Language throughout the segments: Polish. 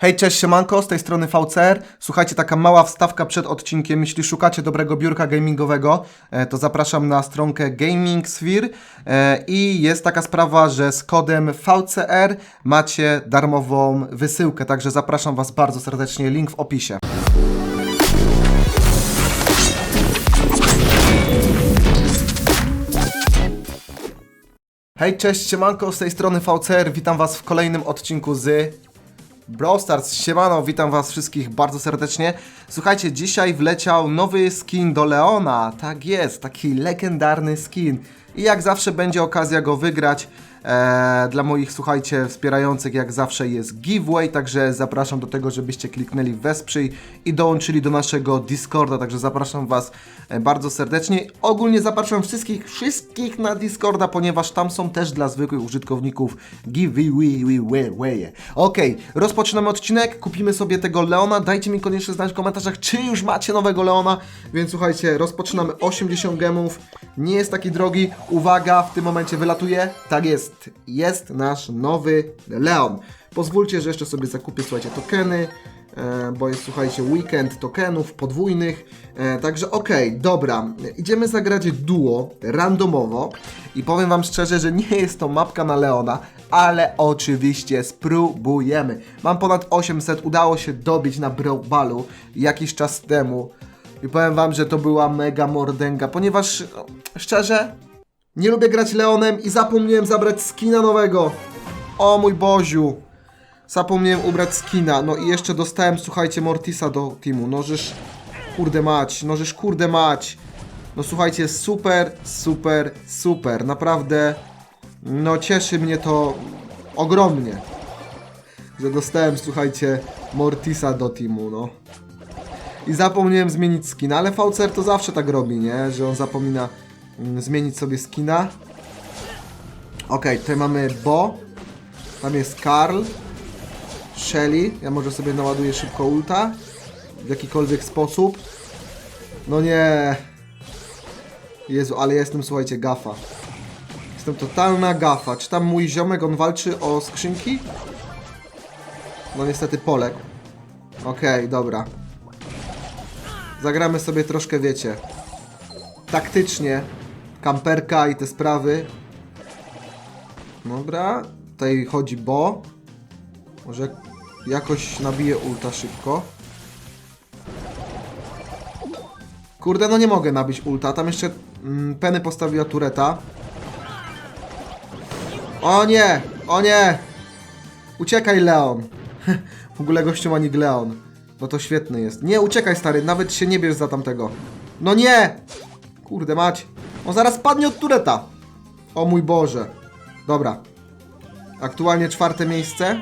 Hej, cześć, siemanko, z tej strony VCR. Słuchajcie, taka mała wstawka przed odcinkiem. Jeśli szukacie dobrego biurka gamingowego, e, to zapraszam na stronkę Gaming Sphere e, i jest taka sprawa, że z kodem VCR macie darmową wysyłkę, także zapraszam Was bardzo serdecznie, link w opisie. Hej, cześć, siemanko, z tej strony VCR. Witam Was w kolejnym odcinku z Brawl Stars, siemano, witam was wszystkich bardzo serdecznie. Słuchajcie, dzisiaj wleciał nowy skin do Leona, tak jest, taki legendarny skin. I jak zawsze będzie okazja go wygrać. Eee, dla moich, słuchajcie, wspierających jak zawsze jest giveaway, także zapraszam do tego, żebyście kliknęli wesprzyj i dołączyli do naszego Discorda, także zapraszam was e, bardzo serdecznie. Ogólnie zapraszam wszystkich, wszystkich na Discorda, ponieważ tam są też dla zwykłych użytkowników giveaway. Okej, rozpoczynamy odcinek, kupimy sobie tego Leona, dajcie mi koniecznie znać w komentarzach, czy już macie nowego Leona, więc słuchajcie, rozpoczynamy. 80 gemów, nie jest taki drogi, uwaga, w tym momencie wylatuje, tak jest, jest nasz nowy Leon. Pozwólcie, że jeszcze sobie zakupię, słuchajcie, tokeny, e, bo jest, słuchajcie, weekend tokenów podwójnych. E, także okej, dobra, idziemy zagrać duo randomowo i powiem Wam szczerze, że nie jest to mapka na Leona, ale oczywiście spróbujemy. Mam ponad 800, udało się dobić na Brawlbalu jakiś czas temu i powiem Wam, że to była mega mordęga, ponieważ no, szczerze, nie lubię grać Leonem i zapomniałem zabrać skina nowego. O mój Boziu. Zapomniałem ubrać skina. No i jeszcze dostałem, słuchajcie, Mortisa do teamu. No żeż, kurde mać, no żeż kurde mać. No słuchajcie, super, super, super. Naprawdę, no cieszy mnie to ogromnie. Że dostałem, słuchajcie, Mortisa do teamu, no. I zapomniałem zmienić skina, ale VCR to zawsze tak robi, nie? Że on zapomina zmienić sobie skina. Okej, tutaj mamy Bo. Tam jest Karl. Shelly. Ja może sobie naładuję szybko ulta. W jakikolwiek sposób. No nie. Jezu, ale ja jestem, słuchajcie, gafa. Jestem totalna gafa. Czy tam mój ziomek, on walczy o skrzynki? No niestety poległ. Okej, dobra. Zagramy sobie troszkę, wiecie, taktycznie. Kamperka i te sprawy. Dobra, tutaj chodzi Bo. Może jakoś nabiję ulta szybko. Kurde, no nie mogę nabić ulta. Tam jeszcze mm, Penny postawiła tureta. O nie! O nie! Uciekaj, Leon! w ogóle gościu ma Leon. No to świetny jest. Nie, uciekaj, stary, nawet się nie bierz za tamtego. No nie! Kurde mać. On zaraz padnie od tureta. O mój Boże. Dobra. Aktualnie czwarte miejsce.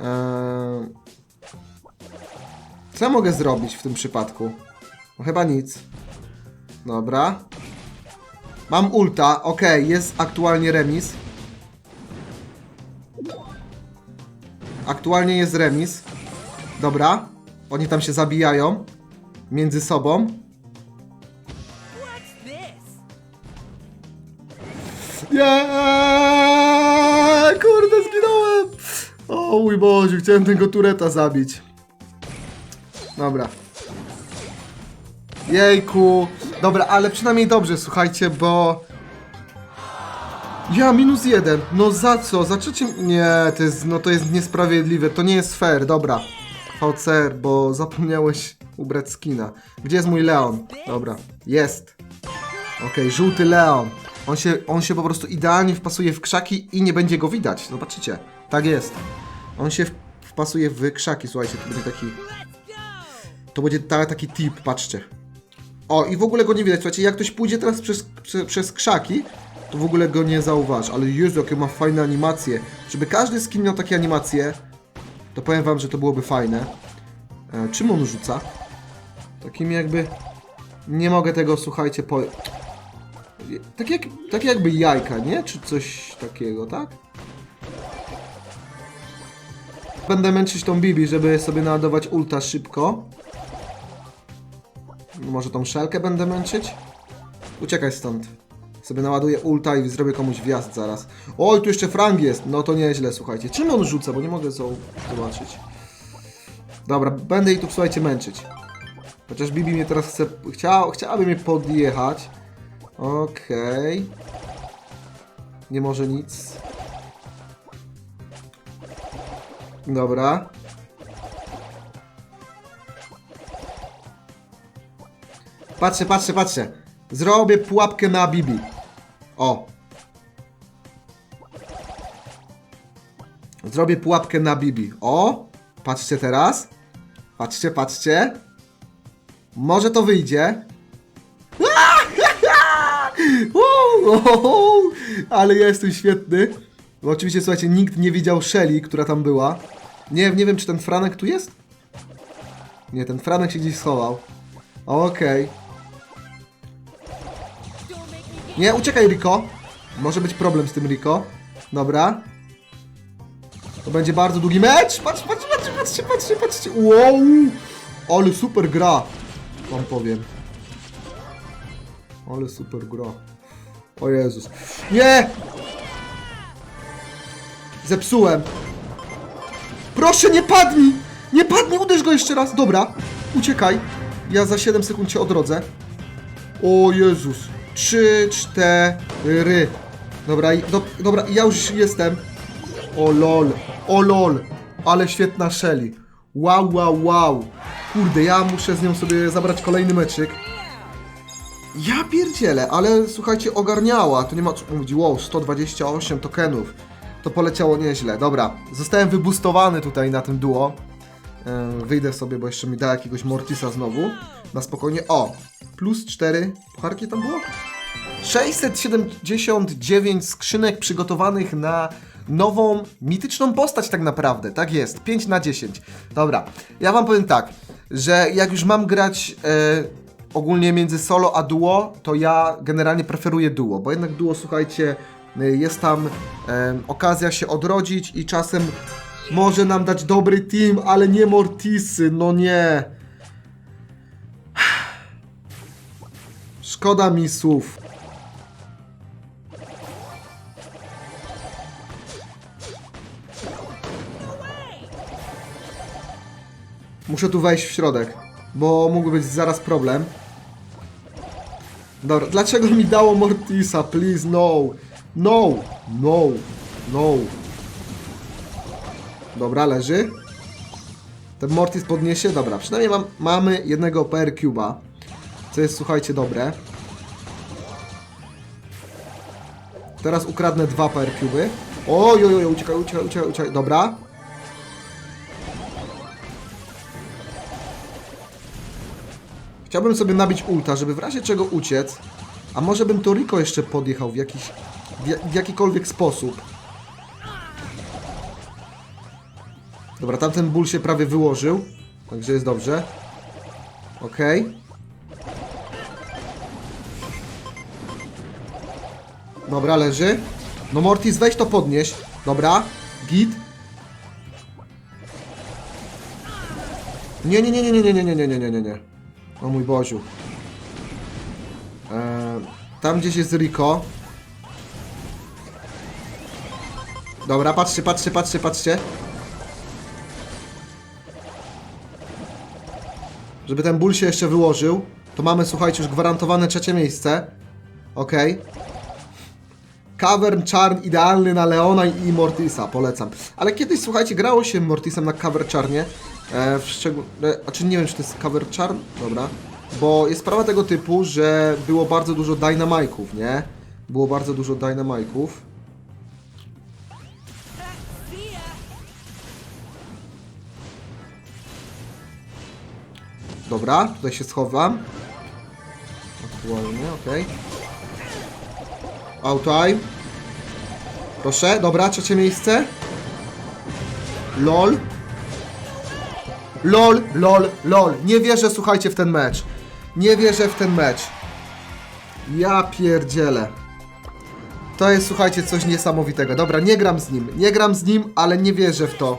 Eee... Co ja mogę zrobić w tym przypadku? No chyba nic. Dobra. Mam ulta, ok, jest aktualnie remis. Aktualnie jest remis. Dobra. Oni tam się zabijają. Między sobą. Nie! Kurde, zginąłem! O mój Boże, chciałem tego tureta zabić. Dobra. Jejku. Dobra, ale przynajmniej dobrze, słuchajcie, bo... Ja, minus jeden. No za co? Za trzecim... Nie, to jest, no to jest niesprawiedliwe. To nie jest fair. Dobra. VCR, bo zapomniałeś ubrać skina. Gdzie jest mój Leon? Dobra. Jest. Okej, żółty Leon. On się, on się po prostu idealnie wpasuje w krzaki i nie będzie go widać. Zobaczycie. Tak jest. On się wpasuje w krzaki. Słuchajcie, to będzie taki... To będzie ta, taki tip, patrzcie. O, i w ogóle go nie widać. Słuchajcie, jak ktoś pójdzie teraz przez, prze, przez krzaki, to w ogóle go nie zauważy. Ale Jezu, jakie ma fajne animacje. Żeby każdy skin miał takie animacje, to powiem wam, że to byłoby fajne. E, czym on rzuca? Takim jakby... Nie mogę tego, słuchajcie, po... Tak, jak, tak jakby jajka, nie? Czy coś takiego, tak? Będę męczyć tą Bibi, żeby sobie naładować ulta szybko. Może tą szelkę będę męczyć? Uciekaj stąd. Sobie naładuję ulta i zrobię komuś wjazd zaraz. Oj, tu jeszcze Frank jest. No to nieźle, słuchajcie. Czym on rzuca, bo nie mogę zo- zobaczyć. Dobra, będę jej tu, słuchajcie, męczyć. Chociaż Bibi mnie teraz chce... Chciała, chciałaby mnie podjechać. Okej. Nie może nic. Dobra. Patrzę, patrzę, patrzę. Zrobię pułapkę na Bibi. O. Zrobię pułapkę na Bibi. O. Patrzcie teraz. Patrzcie, patrzcie. Może to wyjdzie. Ale ja jestem świetny. Bo oczywiście, słuchajcie, nikt nie widział Shelly, która tam była. Nie, nie wiem, czy ten Franek tu jest? Nie, ten Franek się gdzieś schował. Okej. Nie, uciekaj, Rico. Może być problem z tym, Rico. Dobra. To będzie bardzo długi mecz. Patrz, patrz, patrz, patrzcie, patrzcie, patrzcie. Wow. Ale super gra. Wam powiem. Ale super gra. O Jezus. Nie! Zepsułem. Proszę, nie padnij! Nie padnij, uderz go jeszcze raz. Dobra, uciekaj. Ja za 7 sekund cię odrodzę. O Jezus. 3, 4. Dobra, do, dobra, ja już jestem. O lol, o lol. Ale świetna Shelly. Wow, wow, wow. Kurde, ja muszę z nią sobie zabrać kolejny meczyk. Ja pierdzielę, ale słuchajcie, ogarniała. Tu nie ma co mówić. Wow, 128 tokenów. To poleciało nieźle. Dobra, zostałem wybustowany tutaj na tym duo. E, Wyjdę sobie, bo jeszcze mi da jakiegoś Mortisa znowu. Na spokojnie. O! Plus 4. Pucharki tam było? 679 skrzynek przygotowanych na nową, mityczną postać tak naprawdę. Tak jest. 5 na 10. Dobra. Ja wam powiem tak, że jak już mam grać e, ogólnie między solo a duo, to ja generalnie preferuję duo, bo jednak duo, słuchajcie, y, jest tam em, okazja się odrodzić i czasem może nam dać dobry team, ale nie Mortisy, no nie. Szkoda mi słów. Muszę tu wejść w środek, bo mógłby być zaraz problem. Dobra, dlaczego mi dało Mortisa? Please, no. No, no, no. Dobra, leży. Ten Mortis podniesie. Dobra, przynajmniej mam, mamy jednego PR Cube'a. Co jest, słuchajcie, dobre. Teraz ukradnę dwa PR Cube'y. Oj, oj, oj, uciekaj, uciekaj, uciekaj, uciekaj. Dobra. Chciałbym sobie nabić ulta, żeby w razie czego uciec. A może bym to Rico jeszcze podjechał w jakiś... w, ja- w jakikolwiek sposób. Dobra, tamten ból się prawie wyłożył. Także jest dobrze. Okej. Dobra, leży. No Mortis, weź to podnieś. Dobra. Git. Nie, nie, nie, nie, nie, nie, nie, nie, nie, nie, nie. O mój Boziu. Eee, tam gdzieś jest Rico. Dobra, patrzcie, patrzcie, patrzcie, patrzcie. Żeby ten ból się jeszcze wyłożył, to mamy, słuchajcie, już gwarantowane trzecie miejsce. Okej. Cavern Charn idealny na Leona i Mortisa, polecam. Ale kiedyś, słuchajcie, grało się Mortisem na Cover Charnie. E, w szczegół... E, a czy nie wiem, czy to jest Cover Charn? Dobra. Bo jest sprawa tego typu, że było bardzo dużo dynamajków, nie? Było bardzo dużo dynamajków. Dobra, tutaj się schowam. Aktualnie, okej. Outtime. Proszę, dobra, trzecie miejsce. LOL. LOL, LOL, LOL. Nie wierzę, słuchajcie, w ten mecz. Nie wierzę w ten mecz. Ja pierdzielę. To jest, słuchajcie, coś niesamowitego. Dobra, nie gram z nim. Nie gram z nim, ale nie wierzę w to.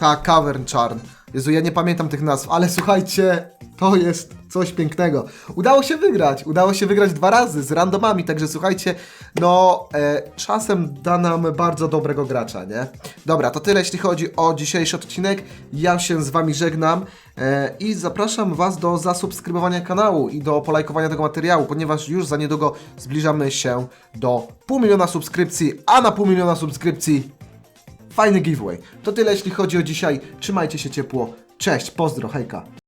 Ta Cavern Charn. Jezu, ja nie pamiętam tych nazw, ale słuchajcie, to jest coś pięknego. Udało się wygrać, udało się wygrać dwa razy z randomami, także słuchajcie, no e, czasem da nam bardzo dobrego gracza, nie? Dobra, to tyle jeśli chodzi o dzisiejszy odcinek. Ja się z wami żegnam e, i zapraszam was do zasubskrybowania kanału i do polajkowania tego materiału, ponieważ już za niedługo zbliżamy się do pół miliona subskrypcji, a na pół miliona subskrypcji fajny giveaway. To tyle jeśli chodzi o dzisiaj. Trzymajcie się ciepło. Cześć, pozdro, hejka.